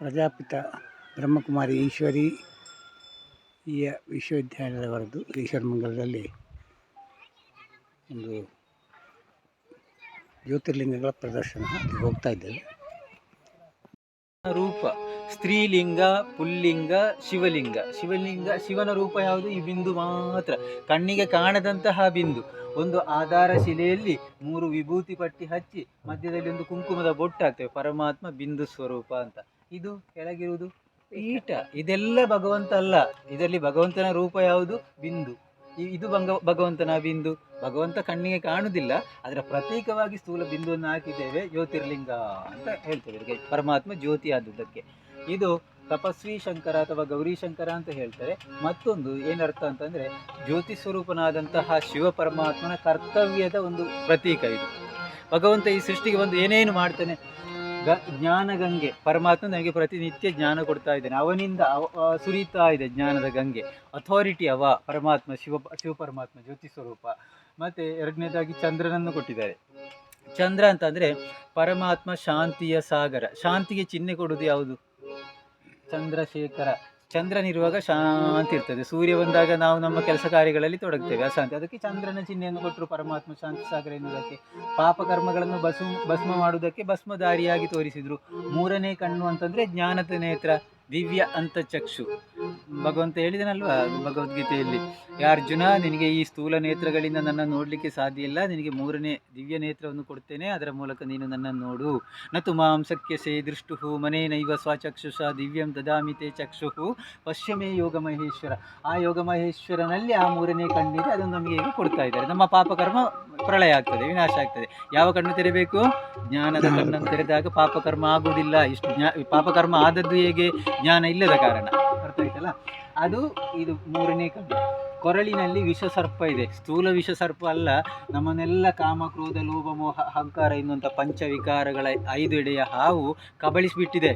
ಪ್ರಜಾಪಿತ ಬ್ರಹ್ಮಕುಮಾರಿ ಈಶ್ವರಿ ಈ ವಿಶ್ವವಿದ್ಯಾಲಯದವರದ್ದು ಈಶ್ವರಮಂಗಲದಲ್ಲಿ ಒಂದು ಜ್ಯೋತಿರ್ಲಿಂಗಗಳ ಪ್ರದರ್ಶನ ಅಲ್ಲಿ ಹೋಗ್ತಾ ಇದ್ದೇವೆ. ರೂಪ, ಸ್ತ್ರೀಲಿಂಗ, ಪುಲ್ಲಿಂಗ, ಶಿವಲಿಂಗ. ಶಿವಲಿಂಗ, ಶಿವನ ರೂಪ ಯಾವುದು? ಈ ಬಿಂದು ಮಾತ್ರ. ಕಣ್ಣಿಗೆ ಕಾಣದಂತಹ ಬಿಂದು. ಒಂದು ಆಧಾರ ಶಿಲೆಯಲ್ಲಿ ಮೂರು ವಿಭೂತಿ ಪಟ್ಟಿ ಹಚ್ಚಿ ಮಧ್ಯದಲ್ಲಿ ಒಂದು ಕುಂಕುಮದ ಬೊಟ್ಟು ಹಾಕ್ತೇವೆ ಪರಮಾತ್ಮ ಬಿಂದು ಸ್ವರೂಪ ಅಂತ. ಇದು ಕೆಳಗಿರುವುದು ಪೀಠ. ಇದೆಲ್ಲ ಭಗವಂತ ಅಲ್ಲ. ಇದರಲ್ಲಿ ಭಗವಂತನ ರೂಪ ಯಾವುದು? ಬಿಂದು. ಇದು ಭಂಗ ಭಗವಂತನ ಬಿಂದು. ಭಗವಂತ ಕಣ್ಣಿಗೆ ಕಾಣುವುದಿಲ್ಲ. ಅದರ ಪ್ರತೀಕವಾಗಿ ಸ್ಥೂಲ ಬಿಂದುವನ್ನು ಹಾಕಿದ್ದೇವೆ. ಜ್ಯೋತಿರ್ಲಿಂಗ ಅಂತ ಹೇಳ್ತೇವೆ. ಪರಮಾತ್ಮ ಜ್ಯೋತಿ ಆದದ್ದಕ್ಕೆ ಇದು ತಪಸ್ವಿ ಶಂಕರ ಅಥವಾ ಗೌರಿ ಶಂಕರ ಅಂತ ಹೇಳ್ತಾರೆ. ಮತ್ತೊಂದು ಏನರ್ಥ ಅಂತಂದ್ರೆ ಜ್ಯೋತಿ ಸ್ವರೂಪನಾದಂತಹ ಶಿವ ಪರಮಾತ್ಮನ ಕರ್ತವ್ಯದ ಒಂದು ಪ್ರತೀಕ ಇದು. ಭಗವಂತ ಈ ಸೃಷ್ಟಿಗೆ ಬಂದು ಏನೇನು ಮಾಡ್ತಾನೆ? ಗ ಜ್ಞಾನ ಗಂಗೆ ಪರಮಾತ್ಮ ನನಗೆ ಪ್ರತಿನಿತ್ಯ ಜ್ಞಾನ ಕೊಡ್ತಾ ಇದ್ದಾನೆ. ಅವನಿಂದ ಅವ- ಸುರಿತಾ ಇದೆ ಜ್ಞಾನದ ಗಂಗೆ. ಅಥಾರಿಟಿ ಅವ, ಪರಮಾತ್ಮ, ಶಿವ ಶಿವ ಪರಮಾತ್ಮ, ಜ್ಯೋತಿ ಸ್ವರೂಪ. ಮತ್ತೆ ಎರಡನೇದಾಗಿ ಚಂದ್ರನನ್ನು ಕೊಟ್ಟಿದ್ದಾರೆ. ಚಂದ್ರ ಅಂತಂದರೆ ಪರಮಾತ್ಮ ಶಾಂತಿಯ ಸಾಗರ. ಶಾಂತಿಗೆ ಚಿಹ್ನೆ ಕೊಡುವುದು ಯಾವುದು? ಚಂದ್ರಶೇಖರ. ಚಂದ್ರನಿರುವಾಗ ಶಾಂತಿ ಇರ್ತದೆ. ಸೂರ್ಯ ಬಂದಾಗ ನಾವು ನಮ್ಮ ಕೆಲಸ ಕಾರ್ಯಗಳಲ್ಲಿ ತೊಡಗ್ತೇವೆ. ಅಶಾಂತಿ. ಅದಕ್ಕೆ ಚಂದ್ರನ ಚಿಹ್ನೆಯನ್ನು ಕೊಟ್ಟರು ಪರಮಾತ್ಮ, ಶಾಂತಿ, ಸಾಗರ ಎನ್ನುವುದಕ್ಕೆ. ಪಾಪ ಕರ್ಮಗಳನ್ನು ಭಸ್ಮ ಮಾಡುವುದಕ್ಕೆ ಭಸ್ಮದಾರಿಯಾಗಿ ತೋರಿಸಿದ್ರು. ಮೂರನೇ ಕಣ್ಣು ಅಂತಂದ್ರೆ ಜ್ಞಾನದ ನೇತ್ರ. ದಿವ್ಯ ಅಂತ ಚಕ್ಷು. ಭಗವಂತ ಹೇಳಿದನಲ್ವಾ ಭಗವದ್ಗೀತೆಯಲ್ಲಿ, ಅರ್ಜುನ, ನಿನಗೆ ಈ ಸ್ಥೂಲ ನೇತ್ರಗಳಿಂದ ನನ್ನ ನೋಡಲಿಕ್ಕೆ ಸಾಧ್ಯ ಇಲ್ಲ. ನಿನಗೆ ಮೂರನೇ ದಿವ್ಯ ನೇತ್ರವನ್ನು ಕೊಡ್ತೇನೆ. ಅದರ ಮೂಲಕ ನೀನು ನನ್ನನ್ನು ನೋಡು. ನತು ಮಾಂಸಕ್ಕೆ ಸೇ ದೃಷ್ಟು ಮನೇನೈವ ಸ್ವಚಕ್ಷುಷ ದಿವ್ಯಂ ದದಾಮಿತೆ ಚಕ್ಷು ಪಶ್ಚಿಮೇ ಯೋಗ ಮಹೇಶ್ವರ. ಆ ಯೋಗ ಮಹೇಶ್ವರನಲ್ಲಿ ಆ ಮೂರನೇ ಕಣ್ಣಿದೆ. ಅದನ್ನು ನಮಗೆ ಈಗ ಕೊಡ್ತಾ ಇದ್ದಾರೆ. ನಮ್ಮ ಪಾಪಕರ್ಮ ಪ್ರಳಯ ಆಗ್ತದೆ, ವಿನಾಶ ಆಗ್ತದೆ. ಯಾವ ಕಣ್ಣು ತೆರೆಯಬೇಕು ಜ್ಞಾನದ ಕಣ್ಣನ್ನು ತೆರೆದಾಗ ಪಾಪಕರ್ಮ ಆಗುವುದಿಲ್ಲ. ಇಷ್ಟು ಜ್ಞಾ ಪಾಪಕರ್ಮ ಆದದ್ದು ಹೇಗೆ? ಜ್ಞಾನ ಇಲ್ಲದ ಕಾರಣ. ಅರ್ಥ ಆಯ್ತಲ್ಲ ಅದು ಇದು ಮೂರನೇ ಕಣ್ಣು ಕೊರಳಿನಲ್ಲಿ ವಿಷಸರ್ಪ ಇದೆ. ಸ್ಥೂಲ ವಿಷಸರ್ಪ ಅಲ್ಲ, ನಮ್ಮನ್ನೆಲ್ಲ ಕಾಮ, ಕ್ರೋಧ, ಲೋಭ, ಮೋಹ, ಅಹಂಕಾರ ಎನ್ನುವಂಥ ಪಂಚವಿಕಾರಗಳ ಐದು ಎಡೆಯ ಹಾವು ಕಬಳಿಸಿಬಿಟ್ಟಿದೆ.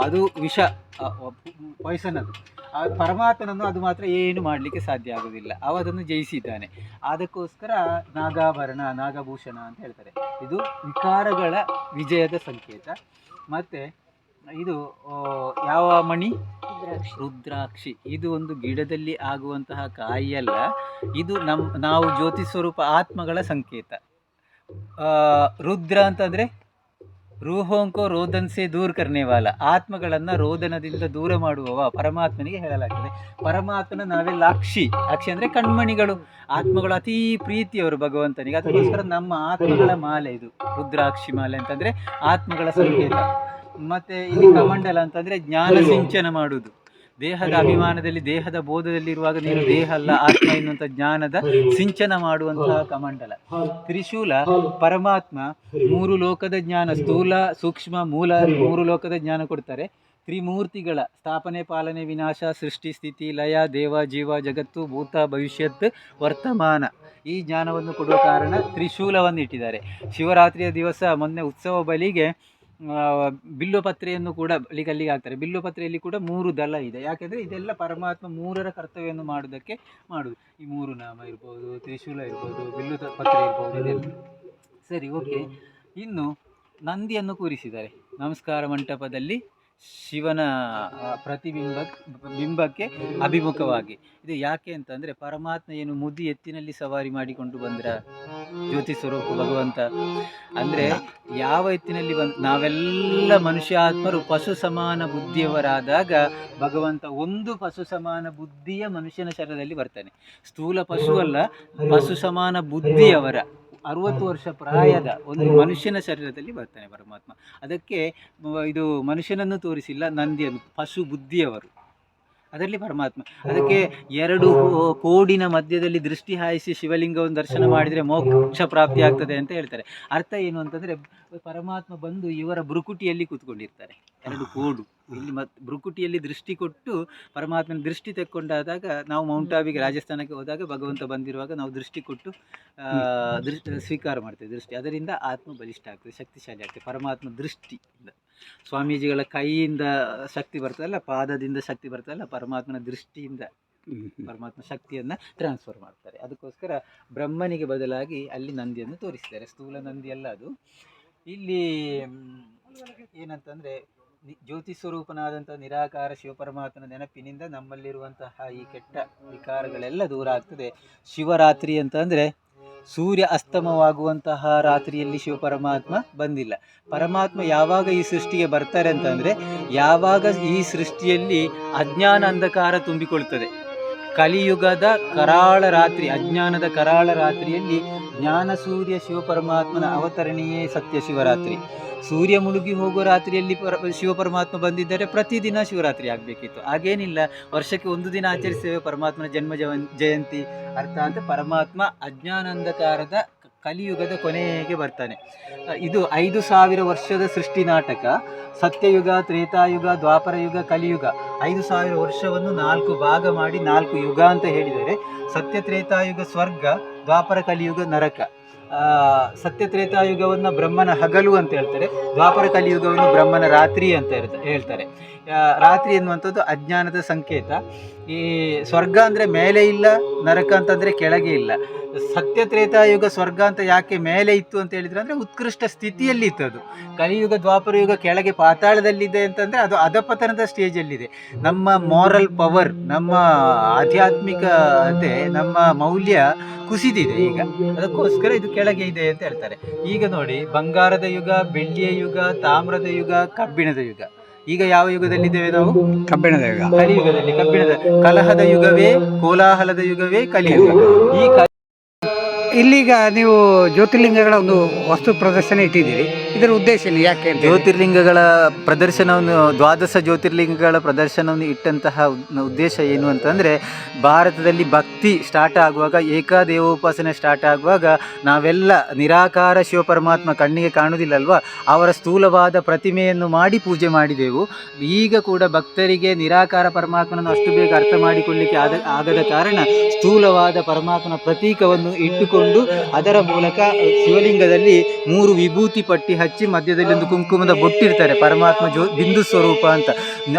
ಅದು ವಿಷ ಪಾಯ್ಸನ್ ಅದು. ಪರಮಾತ್ಮನನ್ನು ಅದು ಮಾತ್ರ ಏನು ಮಾಡಲಿಕ್ಕೆ ಸಾಧ್ಯ ಆಗೋದಿಲ್ಲ. ಅವ ಜಯಿಸಿದ್ದಾನೆ. ಅದಕ್ಕೋಸ್ಕರ ನಾಗಾಭರಣ, ನಾಗಭೂಷಣ ಅಂತ ಹೇಳ್ತಾರೆ. ಇದು ವಿಕಾರಗಳ ವಿಜಯದ ಸಂಕೇತ. ಮತ್ತು ಇದು ಯಾವ ಮಣಿ? ರುದ್ರಾಕ್ಷಿ. ಇದು ಒಂದು ಗಿಡದಲ್ಲಿ ಆಗುವಂತಹ ಕಾಯಿಯಲ್ಲ ಇದು ನಮ್ ನಾವು ಜ್ಯೋತಿ ಸ್ವರೂಪ ಆತ್ಮಗಳ ಸಂಕೇತ. ಆ, ರುದ್ರ ಅಂತಂದ್ರೆ ರೂಹೋಂಕೋ ರೋದನ್ಸೆ ದೂರ್ ಕರ್ನೇವಾಲ ಆತ್ಮಗಳನ್ನು ರೋದನದಿಂದ ದೂರ ಮಾಡುವವ ಪರಮಾತ್ಮನಿಗೆ ಹೇಳಲಾಗ್ತದೆ. ಪರಮಾತ್ಮನ ನಾವೆಲ್ಲ ಅಕ್ಷಿ ಅಕ್ಷಿ ಅಂದ್ರೆ ಕಣ್ಮಣಿಗಳು. ಆತ್ಮಗಳು ಅತೀ ಪ್ರೀತಿಯವರು ಭಗವಂತನಿಗೆ. ಅದಕ್ಕೋಸ್ಕರ ನಮ್ಮ ಆತ್ಮಗಳ ಮಾಲೆ ಇದು. ರುದ್ರಾಕ್ಷಿ ಮಾಲೆ ಅಂತಂದ್ರೆ ಆತ್ಮಗಳ ಸಂಕೇತ. ಮತ್ತೆ ಇಲ್ಲಿ ಕಮಂಡಲ ಅಂತಂದ್ರೆ ಜ್ಞಾನ ಸಿಂಚನ ಮಾಡುವುದು ದೇಹದ ಅಭಿಮಾನದಲ್ಲಿ ದೇಹದ ಬೋಧದಲ್ಲಿರುವಾಗ ನೀನು ದೇಹ ಅಲ್ಲ ಆತ್ಮ ಎನ್ನುವಂತ ಜ್ಞಾನದ ಸಿಂಚನ ಮಾಡುವಂತಹ ಕಮಂಡಲ. ತ್ರಿಶೂಲ ಪರಮಾತ್ಮ ಮೂರು ಲೋಕದ ಜ್ಞಾನ ಸ್ಥೂಲ ಸೂಕ್ಷ್ಮ ಮೂಲ ಮೂರು ಲೋಕದ ಜ್ಞಾನ ಕೊಡ್ತಾರೆ. ತ್ರಿಮೂರ್ತಿಗಳ ಸ್ಥಾಪನೆ ಪಾಲನೆ ವಿನಾಶ ಸೃಷ್ಟಿ ಸ್ಥಿತಿ ಲಯ ದೇವ ಜೀವ ಜಗತ್ತು ಭೂತ ಭವಿಷ್ಯತ್ ವರ್ತಮಾನ ಈ ಜ್ಞಾನವನ್ನು ಕೊಡುವ ಕಾರಣ ತ್ರಿಶೂಲವನ್ನು ಇಟ್ಟಿದ್ದಾರೆ ಶಿವರಾತ್ರಿಯ ದಿವಸ ಮೊನ್ನೆ ಉತ್ಸವ ಬಲಿಗೆ ಬಿಲ್ಲುಪತ್ರೆಯನ್ನು ಕೂಡ ಅಲ್ಲಿಗಲ್ಲಿಗೆ ಹಾಕ್ತಾರೆ. ಬಿಲ್ಲುಪತ್ರೆಯಲ್ಲಿ ಕೂಡ ಮೂರು ದಳ ಇದೆ. ಯಾಕೆಂದರೆ ಇದೆಲ್ಲ ಪರಮಾತ್ಮ ಮೂರರ ಕರ್ತವ್ಯವನ್ನು ಮಾಡೋದಕ್ಕೆ ಮಾಡುವುದು. ಈ ಮೂರು ನಾಮ ಇರ್ಬೋದು, ತ್ರಿಶೂಲ ಇರ್ಬೋದು, ಬಿಲ್ಲು ಪತ್ರೆ ಇರ್ಬೋದು, ಇದೆಲ್ಲ. ಸರಿ ಓಕೆ ಇನ್ನು ನಂದಿಯನ್ನು ಕೂರಿಸಿದ್ದಾರೆ. ನಮಸ್ಕಾರ ಮಂಟಪದಲ್ಲಿ ಶಿವನ ಪ್ರತಿಬಿಂಬ, ಬಿಂಬಕ್ಕೆ ಅಭಿಮುಖವಾಗಿ. ಇದು ಯಾಕೆ ಅಂತಂದರೆ ಪರಮಾತ್ಮ ಏನು ಮುದಿ ಎತ್ತಿನಲ್ಲಿ ಸವಾರಿ ಮಾಡಿಕೊಂಡು ಬಂದ್ರ? ಜ್ಯೋತಿ ಸ್ವರೂಪ ಭಗವಂತ. ಅಂದರೆ ಯಾವ ಎತ್ತಿನಲ್ಲಿ ಬಂದ್, ನಾವೆಲ್ಲ ಮನುಷ್ಯಾತ್ಮರು ಪಶು ಸಮಾನ ಬುದ್ಧಿಯವರಾದಾಗ ಭಗವಂತ ಒಂದು ಪಶು ಸಮಾನ ಬುದ್ಧಿಯ ಮನುಷ್ಯನ ಶರದಲ್ಲಿ ಬರ್ತಾನೆ. ಸ್ಥೂಲ ಪಶು ಅಲ್ಲ, ಪಶು ಸಮಾನ ಬುದ್ಧಿಯವರ. ಅರುವತ್ತು ವರ್ಷ ಪ್ರಾಯದ ಒಂದು ಮನುಷ್ಯನ ಶರೀರದಲ್ಲಿ ಬರ್ತಾನೆ ಪರಮಾತ್ಮ. ಅದಕ್ಕೆ ಇದು ಮನುಷ್ಯನನ್ನು ತೋರಿಸಿಲ್ಲ ನಂದಿಯನ್ನು ಪಶು ಬುದ್ಧಿಯವರು. ಅದರಲ್ಲಿ ಪರಮಾತ್ಮ. ಅದಕ್ಕೆ ಎರಡು ಕೋಡಿನ ಮಧ್ಯದಲ್ಲಿ ದೃಷ್ಟಿ ಹಾಯಿಸಿ ಶಿವಲಿಂಗವನ್ನು ದರ್ಶನ ಮಾಡಿದರೆ ಮೋಕ್ಷ ಪ್ರಾಪ್ತಿ ಆಗ್ತದೆ ಅಂತ ಹೇಳ್ತಾರೆ. ಅರ್ಥ ಏನು ಅಂತಂದರೆ ಪರಮಾತ್ಮ ಬಂದು ಇವರ ಬೃಕುಟಿಯಲ್ಲಿ ಕೂತ್ಕೊಂಡಿರ್ತಾರೆ. ಎರಡು ಕೋಡು. ಇಲ್ಲಿ ಮತ್ ಬ್ರುಕುಟಿಯಲ್ಲಿ ದೃಷ್ಟಿ ಕೊಟ್ಟು ಪರಮಾತ್ಮನ ದೃಷ್ಟಿ ತೆಕ್ಕೊಂಡಾದಾಗ ನಾವು ಮೌಂಟ್ ಆಬಿಗೆ ರಾಜಸ್ಥಾನಕ್ಕೆ ಹೋದಾಗ ಭಗವಂತ ಬಂದಿರುವಾಗ ನಾವು ದೃಷ್ಟಿ ಕೊಟ್ಟು ದೃಷ್ಟಿ ಸ್ವೀಕಾರ ಮಾಡ್ತೇವೆ ದೃಷ್ಟಿ. ಅದರಿಂದ ಆತ್ಮ ಬಲಿಷ್ಠ ಆಗ್ತದೆ ಶಕ್ತಿಶಾಲಿ ಆಗ್ತದೆ ಪರಮಾತ್ಮ ದೃಷ್ಟಿಯಿಂದ ಸ್ವಾಮೀಜಿಗಳ ಕೈಯಿಂದ ಶಕ್ತಿ ಬರ್ತದಲ್ಲ ಪಾದದಿಂದ ಶಕ್ತಿ ಬರ್ತದಲ್ಲ ಪರಮಾತ್ಮನ ದೃಷ್ಟಿಯಿಂದ ಪರಮಾತ್ಮ ಶಕ್ತಿಯನ್ನು ಟ್ರಾನ್ಸ್ಫರ್ ಮಾಡ್ತಾರೆ. ಅದಕ್ಕೋಸ್ಕರ ಬ್ರಹ್ಮನಿಗೆ ಬದಲಾಗಿ ಅಲ್ಲಿ ನಂದಿಯನ್ನು ತೋರಿಸ್ತಾರೆ ಸ್ಥೂಲ ನಂದಿ ಅಲ್ಲ ಅದು. ಇಲ್ಲಿ ಏನಂತಂದರೆ ಜ್ಯೋತಿ ಸ್ವರೂಪನಾದಂಥ ನಿರಾಕಾರ ಶಿವಪರಮಾತ್ಮನ ನೆನಪಿನಿಂದ ನಮ್ಮಲ್ಲಿರುವಂತಹ ಈ ಕೆಟ್ಟ ವಿಕಾರಗಳೆಲ್ಲ ದೂರ ಆಗ್ತದೆ. ಶಿವರಾತ್ರಿ ಅಂತಂದರೆ ಸೂರ್ಯ ಅಸ್ತಮವಾಗುವಂತಹ ರಾತ್ರಿಯಲ್ಲಿ ಶಿವ ಪರಮಾತ್ಮ ಬಂದಿಲ್ಲ. ಪರಮಾತ್ಮ ಯಾವಾಗ ಈ ಸೃಷ್ಟಿಗೆ ಬರ್ತಾರೆ ಅಂತಂದರೆ, ಯಾವಾಗ ಈ ಸೃಷ್ಟಿಯಲ್ಲಿ ಅಜ್ಞಾನ ಅಂಧಕಾರ ತುಂಬಿಕೊಳ್ತದೆ ಕಲಿಯುಗದ ಕರಾಳ ರಾತ್ರಿ, ಅಜ್ಞಾನದ ಕರಾಳ ರಾತ್ರಿಯಲ್ಲಿ ಜ್ಞಾನ, ಸೂರ್ಯ ಶಿವಪರಮಾತ್ಮನ ಅವತರಣೆಯೇ ಸತ್ಯ ಶಿವರಾತ್ರಿ. ಸೂರ್ಯ ಮುಳುಗಿ ಹೋಗೋ ರಾತ್ರಿಯಲ್ಲಿ ಪರ ಶಿವಪರಮಾತ್ಮ ಬಂದಿದ್ದರೆ ಪ್ರತಿದಿನ ಶಿವರಾತ್ರಿ ಆಗಬೇಕಿತ್ತು. ಹಾಗೇನಿಲ್ಲ, ವರ್ಷಕ್ಕೆ ಒಂದು ದಿನ ಆಚರಿಸ್ತೇವೆ ಪರಮಾತ್ಮನ ಜನ್ಮ ಜಯಂತಿ. ಜಯಂತಿ ಅಂತ ಪರಮಾತ್ಮ ಅಜ್ಞಾನಂಧಕಾರದ ಕ- ಕಲಿಯುಗದ ಕೊನೆಗೆ ಬರ್ತಾನೆ. ಇದು ಐದು ಸಾವಿರ ವರ್ಷದ ಸೃಷ್ಟಿ ನಾಟಕ. ಸತ್ಯಯುಗ, ತ್ರೇತಾಯುಗ ದ್ವಾಪರ ಯುಗ ಕಲಿಯುಗ. ಐದು ಸಾವಿರ ವರ್ಷವನ್ನು ನಾಲ್ಕು ಭಾಗ ಮಾಡಿ ನಾಲ್ಕು ಯುಗ ಅಂತ ಹೇಳಿದರೆ ಸತ್ಯ, ತ್ರೇತಾಯುಗ, ಸ್ವರ್ಗ, ದ್ವಾಪರ, ಕಲಿಯುಗ, ನರಕ. ಸತ್ಯ, ತ್ರೇತಾಯುಗವನ್ನು ಬ್ರಹ್ಮನ ಹಗಲು ಅಂತ ಹೇಳ್ತಾರೆ. ದ್ವಾಪರ, ಕಲಿಯುಗವನ್ನು ಬ್ರಹ್ಮನ ರಾತ್ರಿ ಅಂತ ಹೇಳ್ತ- ಹೇಳ್ತಾರೆ. ರಾತ್ರಿ ಎನ್ನುವಂಥದ್ದು ಅಜ್ಞಾನದ ಸಂಕೇತ. ಈ ಸ್ವರ್ಗ ಅಂದರೆ ಮೇಲೆ ಇಲ್ಲ, ನರಕ ಅಂತಂದರೆ ಕೆಳಗೆ ಇಲ್ಲ. ಸತ್ಯ ತ್ರೇತಾಯುಗ ಸ್ವರ್ಗ ಅಂತ ಯಾಕೆ ಮೇಲೆ ಇತ್ತು ಅಂತ ಹೇಳಿದ್ರೆ ಅಂದ್ರೆ ಉತ್ಕೃಷ್ಟ ಸ್ಥಿತಿಯಲ್ಲಿ ಇತ್ತು ಅದು. ಕಲಿಯುಗ ದ್ವಾಪರ ಯುಗ ಕೆಳಗೆ ಪಾತಾಳದಲ್ಲಿದೆ ಅಂತಂದ್ರೆ ಅದು ಅಧಪತನದ ಸ್ಟೇಜಲ್ಲಿದೆ. ನಮ್ಮ ಮಾರಲ್ ಪವರ್ ನಮ್ಮ ಆಧ್ಯಾತ್ಮಿಕತೆ ನಮ್ಮ ಮೌಲ್ಯ ಕುಸಿದಿದೆ ಈಗ. ಅದಕ್ಕೋಸ್ಕರ ಇದು ಕೆಳಗೆ ಇದೆ ಅಂತ ಹೇಳ್ತಾರೆ. ಈಗ ನೋಡಿ ಬಂಗಾರದ ಯುಗ ಬೆಳ್ಳಿಯ ಯುಗ ತಾಮ್ರದ ಯುಗ ಕಬ್ಬಿಣದ ಯುಗ. ಈಗ ಯಾವ ಯುಗದಲ್ಲಿದ್ದೇವೆ ನಾವು? ಕಬ್ಬಿಣದ ಯುಗ. ಕಲಿಯುಗದಲ್ಲಿ ಕಬ್ಬಿಣದ ಕಲಹದ ಯುಗವೇ ಕೋಲಾಹಲದ ಯುಗವೇ ಕಲಿಯುಗ. ಈ ಇಲ್ಲೀಗ ನೀವು ಜ್ಯೋತಿರ್ಲಿಂಗಗಳ ಒಂದು ವಸ್ತು ಪ್ರದರ್ಶನ ಇಟ್ಟಿದ್ದೀರಿ. ಇದರ ಉದ್ದೇಶ ಏನು? ಯಾಕೆ? ಜ್ಯೋತಿರ್ಲಿಂಗಗಳ ಪ್ರದರ್ಶನವನ್ನು, ದ್ವಾದಶ ಜ್ಯೋತಿರ್ಲಿಂಗಗಳ ಪ್ರದರ್ಶನವನ್ನು ಇಟ್ಟಂತಹ ಉದ್- ಉದ್ದೇಶ ಏನು ಅಂತಂದರೆ, ಭಾರತದಲ್ಲಿ ಭಕ್ತಿ ಸ್ಟಾರ್ಟ್ ಆಗುವಾಗ, ಏಕಾದೇವೋಪಾಸನೆ ಸ್ಟಾರ್ಟ್ ಆಗುವಾಗ ನಾವೆಲ್ಲ ನಿರಾಕಾರ ಶಿವಪರಮಾತ್ಮ ಕಣ್ಣಿಗೆ ಕಾಣುವುದಿಲ್ಲಲ್ವಾ ಅವರ ಸ್ಥೂಲವಾದ ಪ್ರತಿಮೆಯನ್ನು ಮಾಡಿ ಪೂಜೆ ಮಾಡಿದೆವು. ಈಗ ಕೂಡ ಭಕ್ತರಿಗೆ ನಿರಾಕಾರ ಪರಮಾತ್ಮನನ್ನು ಅಷ್ಟು ಬೇಗ ಅರ್ಥ ಮಾಡಿಕೊಳ್ಳಿಕ್ಕೆ ಆದ, ಆಗದ ಕಾರಣ ಸ್ಥೂಲವಾದ ಪರಮಾತ್ಮನ ಪ್ರತೀಕವನ್ನು ಇಟ್ಟುಕೊಂಡು ಅದರ ಮೂಲಕ ಶಿವಲಿಂಗದಲ್ಲಿ ಮೂರು ವಿಭೂತಿ ಪಟ್ಟಿ ಹಚ್ಚಿ ಮಧ್ಯದಲ್ಲಿ ಒಂದು ಕುಂಕುಮದ ಬೊಟ್ಟಿರ್ತಾರೆ. ಪರಮಾತ್ಮ ಜೋ ಬಿಂದು ಸ್ವರೂಪ ಅಂತ.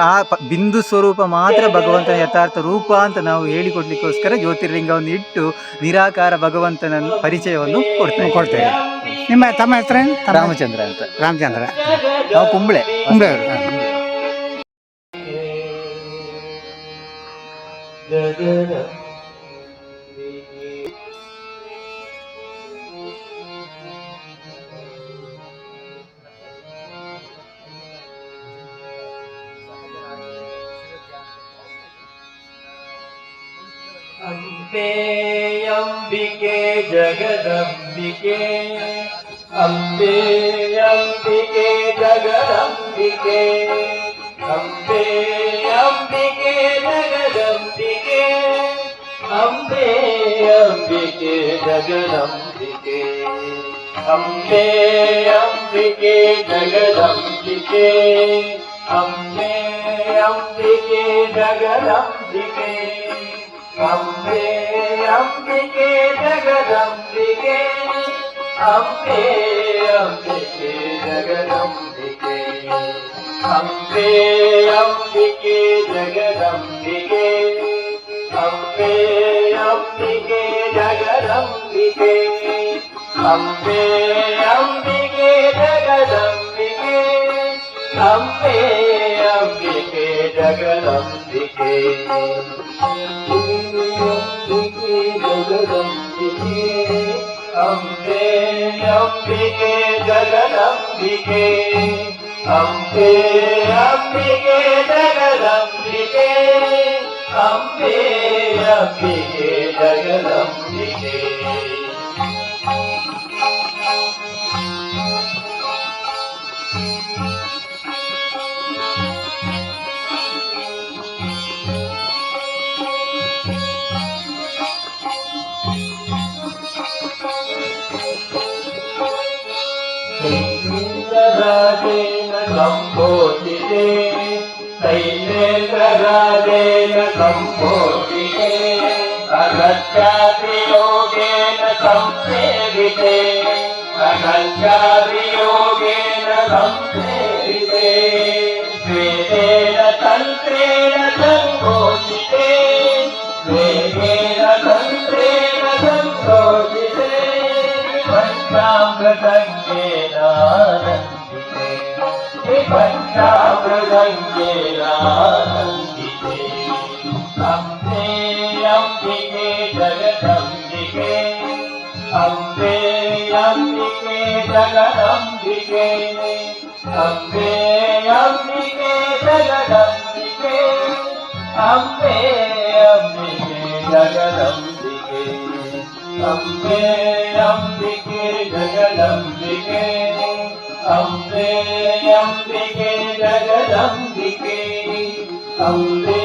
ಆ ಬಿಂದು ಸ್ವರೂಪ ಮಾತ್ರ ಭಗವಂತನ ಯಥಾರ್ಥ ರೂಪ ಅಂತ ನಾವು ಹೇಳಿಕೊಡ್ಲಿಕ್ಕೋಸ್ಕರ ಜ್ಯೋತಿರ್ಲಿಂಗವನ್ನು ಇಟ್ಟು ನಿರಾಕಾರ ಭಗವಂತನ ಪರಿಚಯವನ್ನು ಕೊಡ್ತೇವೆ ಕೊಡ್ತೇವೆ ನಿಮ್ಮ ತಮ್ಮ ಹೆಸರು ರಾಮಚಂದ್ರ ಅಂತ. ರಾಮಚಂದ್ರ. ನಾವು ಕುಂಬಳೆ. ಕುಂಬಳೆಯವರು. ಹಾ, അംബേയംബികേ ജഗദംബികേ അംബേയംബികേ ജഗദംബികേ അംബേയംബികേ ജഗദംബികേ അംബേയംബികേ ജഗദംബികേ അംബേയംബികേ ജഗദംബികേ അംബേയംബികേ ജഗദംബികേ अम्बे अम्बिके जगदम्बिके अम्बे अम्बिके जगदम्बिके अम्बे अम्बिके जगदम्बिके अम्बे अम्बिके जगदम्बिके अम्बे अम्बिके जगदम्बिके अम्बे జగదంబికే అంబికే జగదంబికే అంబే అంబికే జగదంబికే అంబే అంబికే జగదంబికే అంబే అంబికే జగదంబికే सम्भोधिते शैलेन्द्रराजेन सम्भोधिते अनन्त्यादियोगेन सम्सेविते अनन्त्यादियोगेन सम्सेविते श्वेतेन तन्त्रेण తారంబికే అంబే అంబికే జగదంబికే అంబే అంబికే జగదంబికే అంబే అంబికే జగదంబికే అంబే అంబికే జగదంబికే అంబే అంబికే జగదంబికే అంబే అంబికే జగదంబికే. ಅಂಬೆ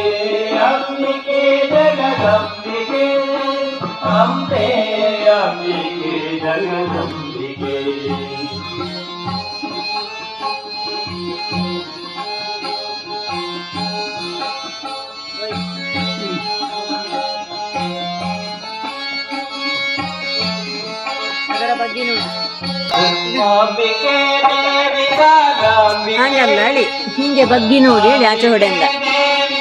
ಅಂಬಿಕೆ ಜಗದಂಬಿಕೆ. ಅಂಬೆ ಅಂಬಿಕೆ ಜಗದಂಬಿಕೆ. ಹಂಗಲ್ಲ ಹೇಳಿ. ಹಿಂಗೆ ಬಗ್ಗಿ ನೋಡಿ ಹೇಳಿ ಆಚೆ ಹೊಡೆಂದ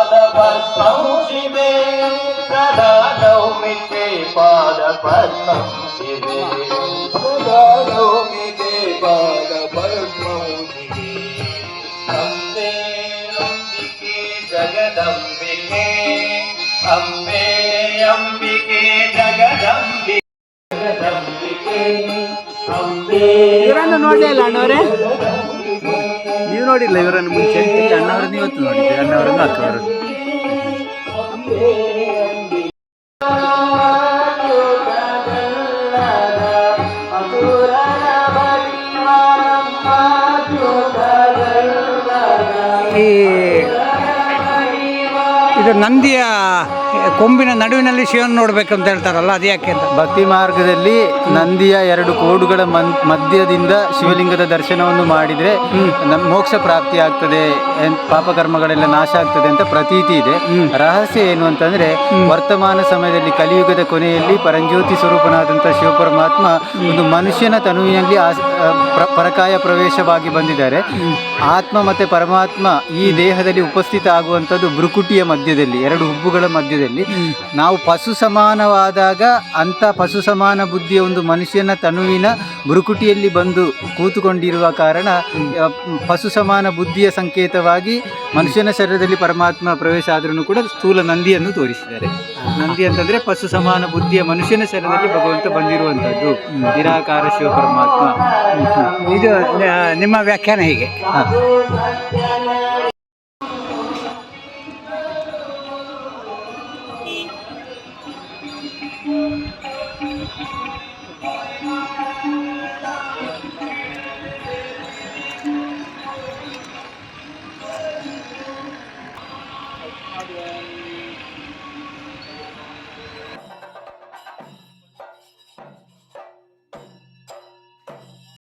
पाद पद्मं शिवे ददादौ मि ते पाद पद्मं शिवे ददादौ मि ते पाद पद्मं शिवे अम्बे अम्बिके जगदम्बिके अम्बे अम्बिके जगदम्बिके जगदम्बिके अम्बे ಇವರನ್ನು ನೋಡ್ಲಿಲ್ಲ ಅಣ್ಣವ್ರೆ ನೀವು ನೋಡಿಲ್ಲ ಇವರನ್ನು ಮುಂಚೆ ಅಣ್ಣವರನ್ನು ಇವತ್ತು ನೋಡಿದ್ದೆ. ಅಣ್ಣವರನ್ನು ಅಕ್ಕವರನ್ನು. ಈ ಇದು ನಂದಿಯ ಕೊಂಬಿನ ನಡುವಿನಲ್ಲಿ ಶಿವನ್ ನೋಡ್ಬೇಕು ಅಂತ ಹೇಳ್ತಾರಲ್ಲ, ಅದು ಯಾಕೆ ಅಂತ? ಭಕ್ತಿ ಮಾರ್ಗದಲ್ಲಿ ನಂದಿಯ ಎರಡು ಕೋಡುಗಳ ಮಧ್ಯದಿಂದ ಶಿವಲಿಂಗದ ದರ್ಶನವನ್ನು ಮಾಡಿದರೆ ನಮ್, ಮೋಕ್ಷ ಪ್ರಾಪ್ತಿ ಆಗ್ತದೆ ಪಾಪಕರ್ಮಗಳೆಲ್ಲ ನಾಶ ಆಗ್ತದೆ ಅಂತ ಪ್ರತೀತಿ ಇದೆ. ರಹಸ್ಯ ಏನು ಅಂತಂದ್ರೆ, ವರ್ತಮಾನ ಸಮಯದಲ್ಲಿ ಕಲಿಯುಗದ ಕೊನೆಯಲ್ಲಿ ಪರಂಜ್ಯೋತಿ ಸ್ವರೂಪನಾದಂಥ ಶಿವಪರಮಾತ್ಮ ಒಂದು ಮನುಷ್ಯನ ತನುವಿನಲ್ಲಿ ಪರಕಾಯ ಪ್ರವೇಶವಾಗಿ ಬಂದಿದ್ದಾರೆ. ಆತ್ಮ ಮತ್ತೆ ಪರಮಾತ್ಮ ಈ ದೇಹದಲ್ಲಿ ಉಪಸ್ಥಿತ ಆಗುವಂಥದ್ದು ಭ್ರುಕುಟಿಯ ಮಧ್ಯದಲ್ಲಿ, ಎರಡು ಹುಬ್ಬುಗಳ ಮಧ್ಯದಲ್ಲಿ. ನಾವು ಪಶು ಸಮಾನವಾದಾಗ ಅಂಥ ಪಶು ಸಮಾನ ಬುದ್ಧಿಯ ಒಂದು ಮನುಷ್ಯನ ತನುವಿನ ಬುರುಕುಟಿಯಲ್ಲಿ ಬಂದು ಕೂತುಕೊಂಡಿರುವ ಕಾರಣ ಪಶು ಸಮಾನ ಬುದ್ಧಿಯ ಸಂಕೇತವಾಗಿ ಮನುಷ್ಯನ ಶರೀರದಲ್ಲಿ ಪರಮಾತ್ಮ ಪ್ರವೇಶ ಆದ್ರೂ ಕೂಡ ಸ್ಥೂಲ ನಂದಿಯನ್ನು ತೋರಿಸಿದ್ದಾರೆ. ನಂದಿ ಅಂತಂದ್ರೆ ಪಶು ಸಮಾನ ಬುದ್ಧಿಯ ಮನುಷ್ಯನ ಶರೀರದಲ್ಲಿ ಭಗವಂತ ಬಂದಿರುವಂಥದ್ದು. ನಿರಾಕಾರ ಶಿವ ಪರಮಾತ್ಮ. ಇದು ನಿಮ್ಮ ವ್ಯಾಖ್ಯಾನ ಹೀಗೆ.